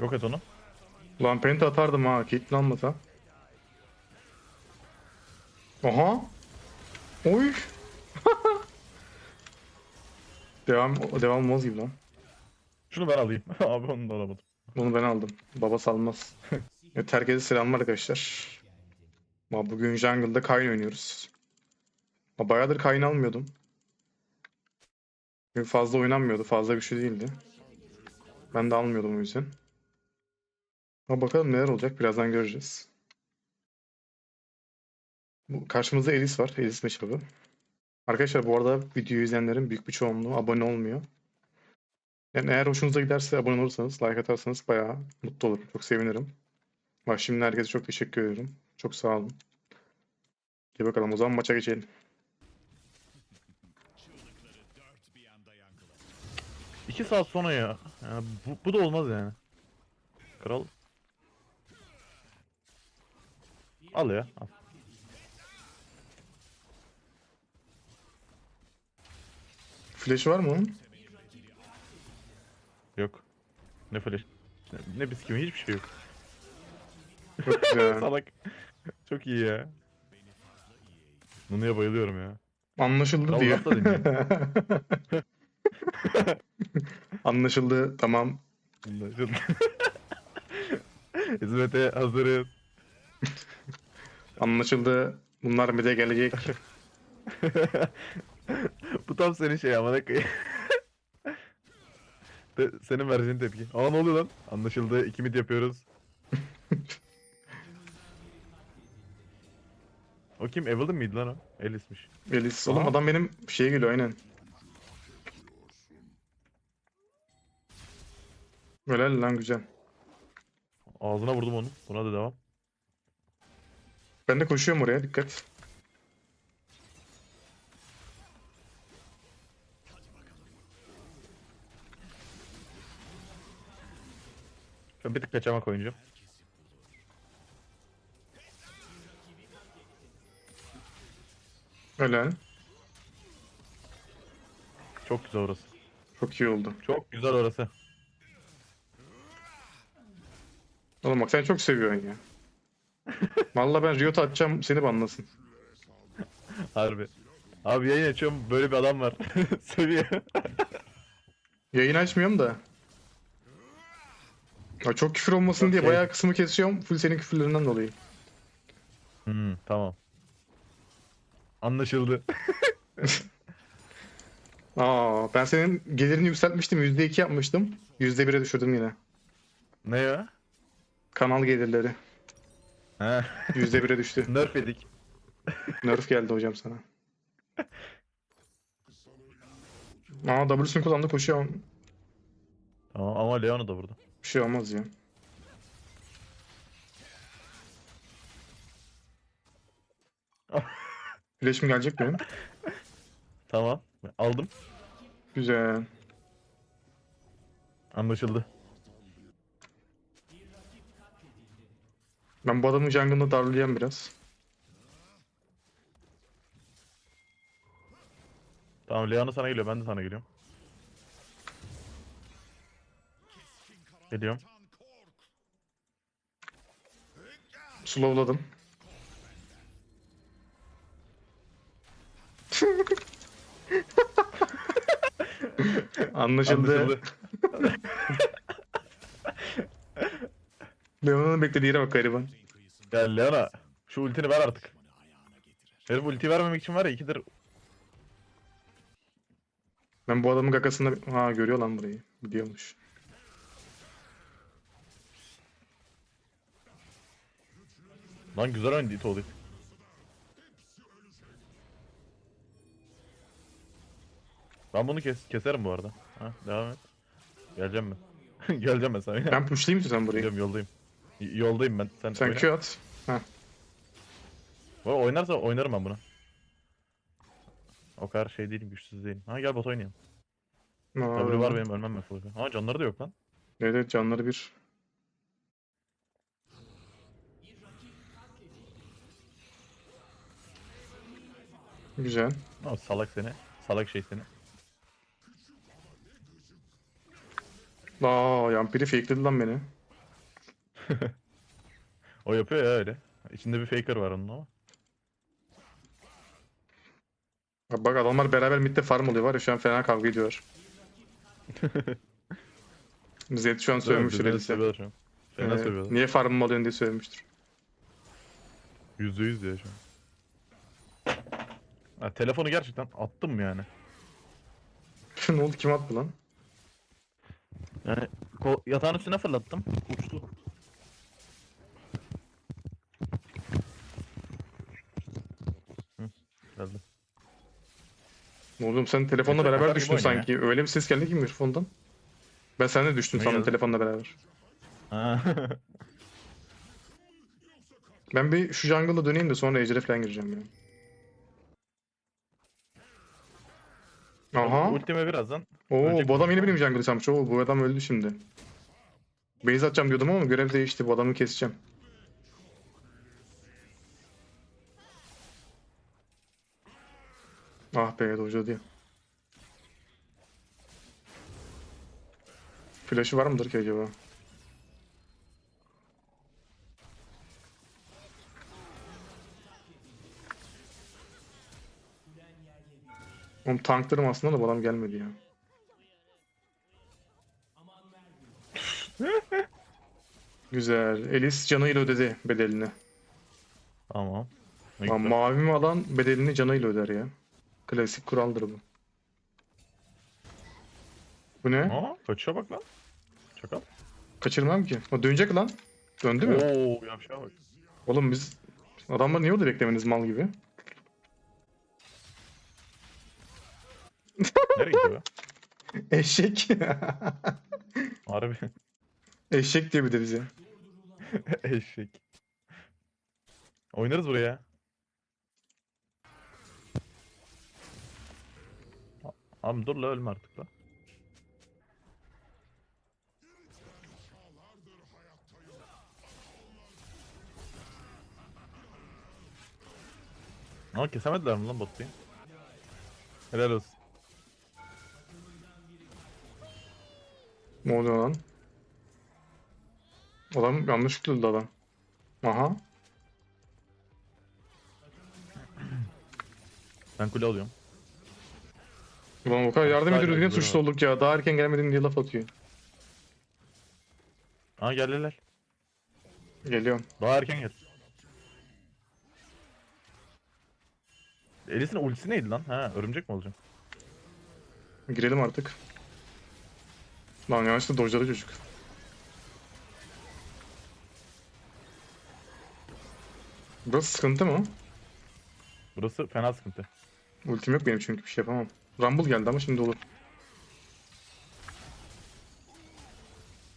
Yok et onu. Ulan penta atardım ha. Caitlyn almasa. Aha. Oy. devam devam olmaz gibi lan. Şunu ben alayım. Abi onu da alamadım. Bunu ben aldım. Baba salmaz. evet, herkese selamlar arkadaşlar. Ama bugün jungle'da Kayn oynuyoruz. Ama bayağıdır Kayn almıyordum. Çünkü fazla oynanmıyordu. Fazla güçlü değildi. Ben de almıyordum o yüzden. Ama bakalım neler olacak. Birazdan göreceğiz. Bu karşımızda Elis var. Elis matchup'ı. Arkadaşlar bu arada videoyu izleyenlerin büyük bir çoğunluğu abone olmuyor. Yani eğer hoşunuza giderse abone olursanız, like atarsanız bayağı mutlu olurum. Çok sevinirim. Bak şimdi herkese çok teşekkür ederim. Çok sağ olun. İyi bakalım o zaman maça geçelim. İki saat sonra ya. Yani bu, bu da olmaz yani. Kral. Al ya. Al. Flash var mı onun? Yok. Ne flash. Ne, ne bisküvi hiçbir şey yok. Çok güzel. Salak. Çok iyi ya. Nunu'ya bayılıyorum ya. Anlaşıldı Kral dinliyor. Anlaşıldı. Tamam. Anlaşıldı. Hizmete hazırız. Anlaşıldı. Bunlar bir de gelecek. Bu tam senin şey ama ne koyayım. De- senin vereceğin tepki. Aa ne oluyor lan? Anlaşıldı. İki mid yapıyoruz. o kim? Evelyn miydi lan o? Elis'miş. Elis. Oğlum Aha. adam benim şeye geliyor aynen. Helal lan güzel. Ağzına vurdum onu. Buna da devam. Ben de koşuyorum oraya. Dikkat. Ben bir tık kaçamak oynayacağım. Helal. Çok güzel orası. Çok iyi oldu. Çok güzel orası. Oğlum bak sen çok seviyorsun ya. Vallahi ben Riot atacağım seni banlasın. Harbi. Abi yayın açıyorum böyle bir adam var. Seviyor. Yayın açmıyorum da. Ya çok küfür olmasın Çok diye bayağı kısmı kesiyorum. Full senin küfürlerinden dolayı. Hmm, tamam. Anlaşıldı. Aa, ben senin gelirini yükseltmiştim. %2 yapmıştım. %1'e düşürdüm yine. ne ya? Kanal gelirleri. He. %1'e düştü. Nerf edik. Nerf geldi hocam sana. Aa W'sunu kullandı koşuyor. Tamam ama Leona da burada. Bir şey olmaz ya. Flash'im gelecek benim. Tamam. Aldım. Güzel. Anlaşıldı. Ben bu adamın jungle'ını darlayacağım biraz. Tamam Leona sana geliyor. Ben de sana geliyorum. Geliyorum. Slowladım. Anlaşıldı. Anlaşıldı. Leona'nın beklediği yere bak gariban. Ya Leona şu ultini ver artık. Herif ulti vermemek için var ya ikidir Ben bu adamın gakasında... Ha görüyor lan burayı. Biliyormuş. Lan güzel oynadı it oldu. Ben bunu kes keserim bu arada. Ha, devam et. Geleceğim ben. Geleceğim ben sana. Ben pushlayayım sen burayı. Gidiyorum yoldayım. Yoldayım ben. Sen, Sen oyna. Q at. Bu arada oynarsa oynarım ben bunu. O kadar şey değilim, güçsüz değilim. Ha gel bot oynayalım. W var benim ölmem ben full. Ha canları da yok lan. Evet evet canları bir. Güzel. Ama salak seni. Salak şey seni. Aa yampiri fakeledi lan beni. O yapıyor ya öyle. İçinde bir faker var onun ama. Bak, bak adamlar beraber midde farm oluyor var ya şu an fena kavga ediyorlar. Zed şu an sövmüştür Elis'e. seviyorlar şu an. Fena Ee, seviyorlar. niye farmımı alıyorsun diye sövmüştür. Yüzde yüz diyor şu an. Ha, telefonu gerçekten attım yani. ne oldu kim attı lan? Yani ko- yatağın üstüne fırlattım. Uçtu. Hı, geldi. Ne oldu oğlum sen telefonla Geçen beraber sefer düştün oynuyor sanki. Öyle bir ses geldi ki mikrofondan. Ben sen de düştün Ne sandım geldi? telefonla beraber. Ha. Ben bir şu jungle'a döneyim de sonra ejder'e falan gireceğim ya. Aha. Ultime birazdan. Oo bu adam yeni benim jungle sanmış. Oo bu adam öldü şimdi. Base atacağım diyordum ama görev değişti. Bu adamı keseceğim. Ah be dojo diyor. Flash'ı var mıdır ki acaba? Oğlum tanklarım aslında da bu adam gelmedi ya. Güzel. Elis canıyla ödedi bedelini. Tamam. Ne Lan güzel. mavi mi alan bedelini canıyla öder ya. Klasik kuraldır bu. Bu ne? Aa, kaçışa bak lan. Çakal. Kaçırmam ki. O dönecek lan. Döndü mü? Oo, yavşağa bak. Oğlum biz adamlar niye orada beklemeniz mal gibi? Nereye gidiyor be? Eşek. Harbi. Eşek diye bir de bize. Eşek. Oynarız buraya. Abi dur la ölme artık la. Ama kesemediler mi lan botlayı? Helal olsun. Ne oluyor lan? Adam yanlışlıkla öldü adam. Aha. Ben kule alıyorum. Ulan o kadar yardım ediyoruz yine suçlu olduk ya. Daha erken gelmedin diye laf atıyor. Aa gel gel gel. Geliyorum. Daha erken gel. Elis'in ultisi neydi lan? Ha örümcek mi olacak? Girelim artık. Lan yanlışlıkla dojladı çocuk. Burası sıkıntı mı? Burası fena sıkıntı. Ultim yok benim çünkü bir şey yapamam. Rumble geldi ama şimdi olur.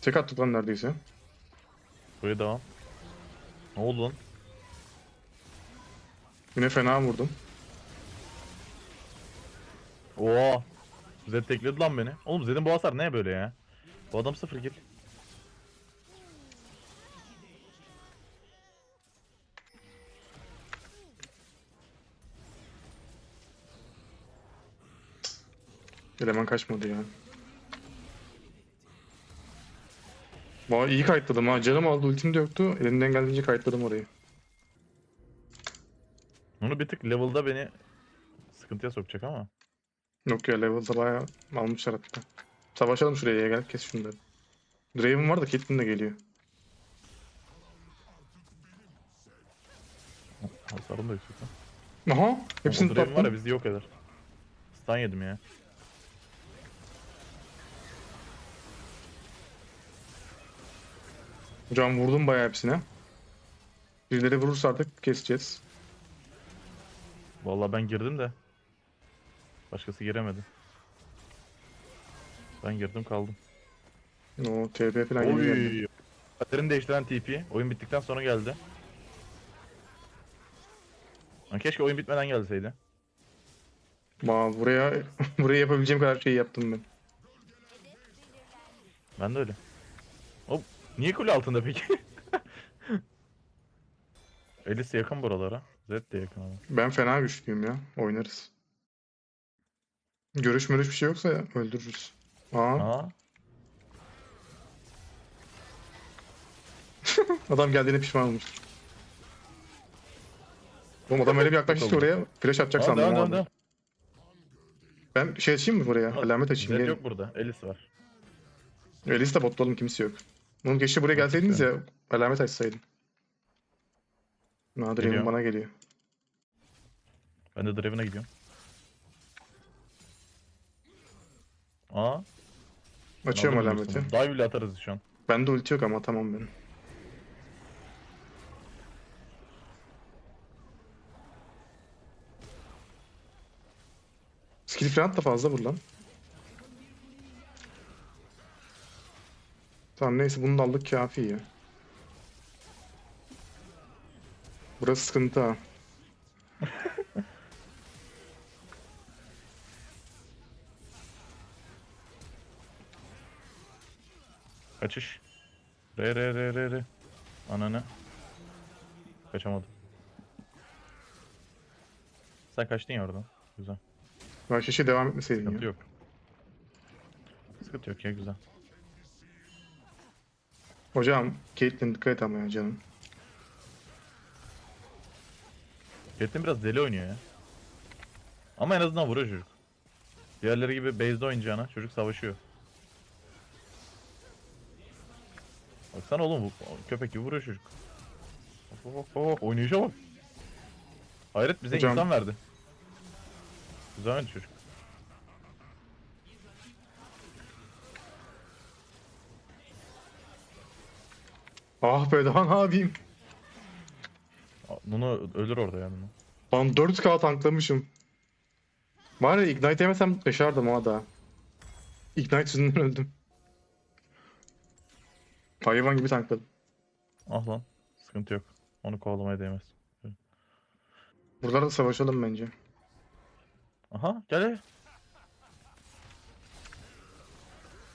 Tek attık lan neredeyse. Buraya devam. Ne oldu lan? Yine fena vurdum. Oo. Zed tekledi lan beni. Oğlum Zed'in bu hasar ne böyle ya? Bu adam sıfır kill. Eleman kaçmadı ya. Vay iyi kayıtladım ha. Canım aldı ultim de yoktu. Elimden geldiğince kayıtladım orayı. Onu bir tık level'da beni sıkıntıya sokacak ama. Yok ya level'da bayağı almışlar hatta. Savaşalım şuraya ya gel kes şunları. Draven var da Caitlyn de geliyor. Hasarım da yüksek lan. Aha hepsini o Draven var ya tuttum. bizi yok eder. Stun yedim ya. Can vurdum bayağı hepsine. Birileri vurursa artık keseceğiz. Vallahi ben girdim de. Başkası giremedi. Ben girdim kaldım. O TP falan. Oy. Kaderini değiştiren TP. Oyun bittikten sonra geldi. Lan keşke oyun bitmeden gelseydi. Aa, buraya buraya yapabileceğim kadar şeyi yaptım ben. Ben de öyle. Hop. Niye kule altında peki? Elis yakın buralara. Zed de yakın ama. Ben fena güçlüyüm ya. Oynarız. Görüş mörüş bir şey yoksa öldürürüz. Aa. Aa. Adam geldiğine pişman olmuş. Oğlum adam öyle bir yaklaştı ki oraya flash atacak Aa, sandım. devam devam devam. Ben şey açayım mı buraya? Alamet açayım. Zed Gelin. yok burada. Elis var. Elis de botta oğlum kimse yok. Oğlum keşke buraya gelseydiniz ya. Alamet açsaydım. Nadir Geliyor. Bana geliyor. Ben de Draven'a gidiyorum. Aa. Açıyorum aldım alameti. diyorsun. Dive bile atarız şu an. Bende ulti yok ama tamam benim. Skill front da fazla vur lan. Tamam neyse bunu da aldık kafi ya. Burası sıkıntı ha. Kaçış. Re re re re re. Ananı. Kaçamadım. Sen kaçtın ya oradan. Güzel. Ben keşke devam etmeseydin Sıkıntı ya. yok. Sıkıntı yok ya güzel. Hocam Caitlyn dikkat et ama ya canım. Caitlyn biraz deli oynuyor ya. Ama en azından vuruyor çocuk. Diğerleri gibi base'de oynayacağına çocuk savaşıyor. Baksana oğlum bu köpek gibi vuruyor çocuk. Oh, oh, oh, oynayışa bak. Hayret bize Hocam- insan verdi. Güzel oynadı çocuk. Ah be daha ne yapayım? Ölür orada ya Nuno. Lan 4K tanklamışım. Var ya Ignite yemesem yaşardım o da. Ignite yüzünden öldüm. Hayvan gibi tankladım. Ah lan. Sıkıntı yok. Onu kovalamaya değmez. Buralarda savaşalım bence. Aha gel.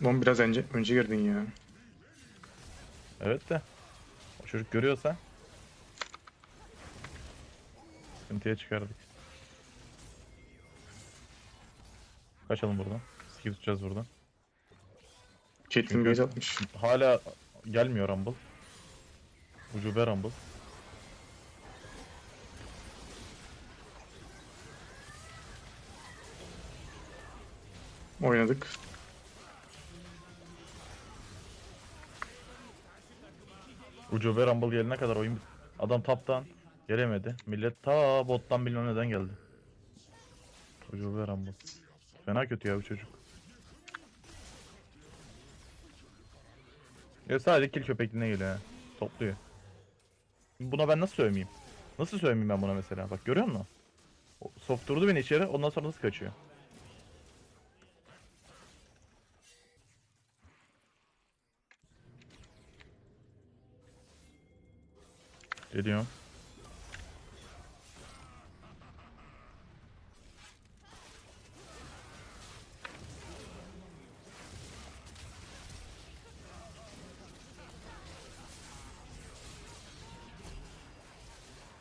Lan biraz önce, önce girdin ya. Evet de. Çocuk görüyorsa. Sıkıntıya çıkardık. Kaçalım buradan. Skill tutacağız buradan. Caitlyn base atmış. Hala gelmiyor Rumble. Ucube Rumble. Oynadık. Ucube Rumble gelene kadar oyun bit- Adam taptan gelemedi. Millet ta bottan bilmem neden geldi. Ucube Rumble. Fena kötü ya bu çocuk. Ya sadece kill köpekliğine geliyor ha. Topluyor. Buna ben nasıl sövmeyeyim? Nasıl sövmeyeyim ben buna mesela? Bak görüyor musun? O- Sokturdu beni içeri ondan sonra nasıl kaçıyor? Geliyor.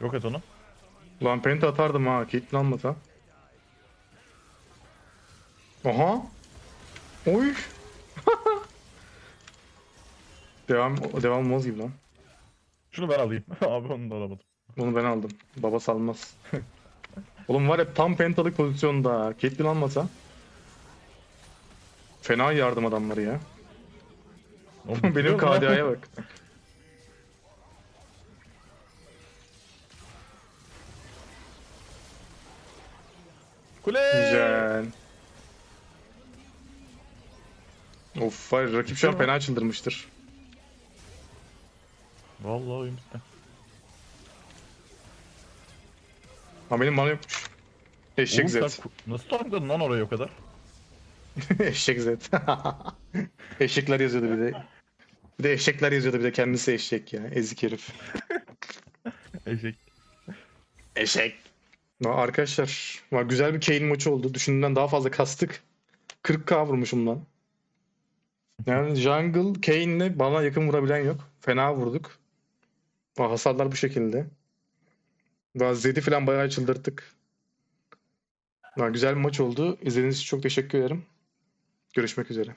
Yok et onu. Lan penta atardım ha. Caitlyn almasa. Aha. Oy. devam devam olmaz gibi lan. Şunu ben alayım. Abi onu da alamadım. Bunu ben aldım. Baba salmaz. Oğlum var ya tam pentalık pozisyonda. Caitlyn almasa. Fena yardım adamları ya. Oğlum, Benim? KDA'ya bak. Kule! Güzel. Of var rakip şu an fena çıldırmıştır. Vallahi oyun bitti. Ha benim bana yokmuş. Eşek Oğlum sen zet. ku- Nasıl tankladın lan orayı o kadar? eşek zet. Eşekler yazıyordu bir de. Bir de eşekler yazıyordu bir de kendisi eşek ya. Ezik herif. Eşek. Eşek. Ya arkadaşlar var güzel bir Kane maçı oldu. Düşündüğümden daha fazla kastık. 40k vurmuşum lan. Yani jungle Kane'le bana yakın vurabilen yok. Fena vurduk. Hasarlar bu şekilde. Daha Zed'i falan bayağı çıldırttık. Ya güzel bir maç oldu. İzlediğiniz için çok teşekkür ederim. Görüşmek üzere.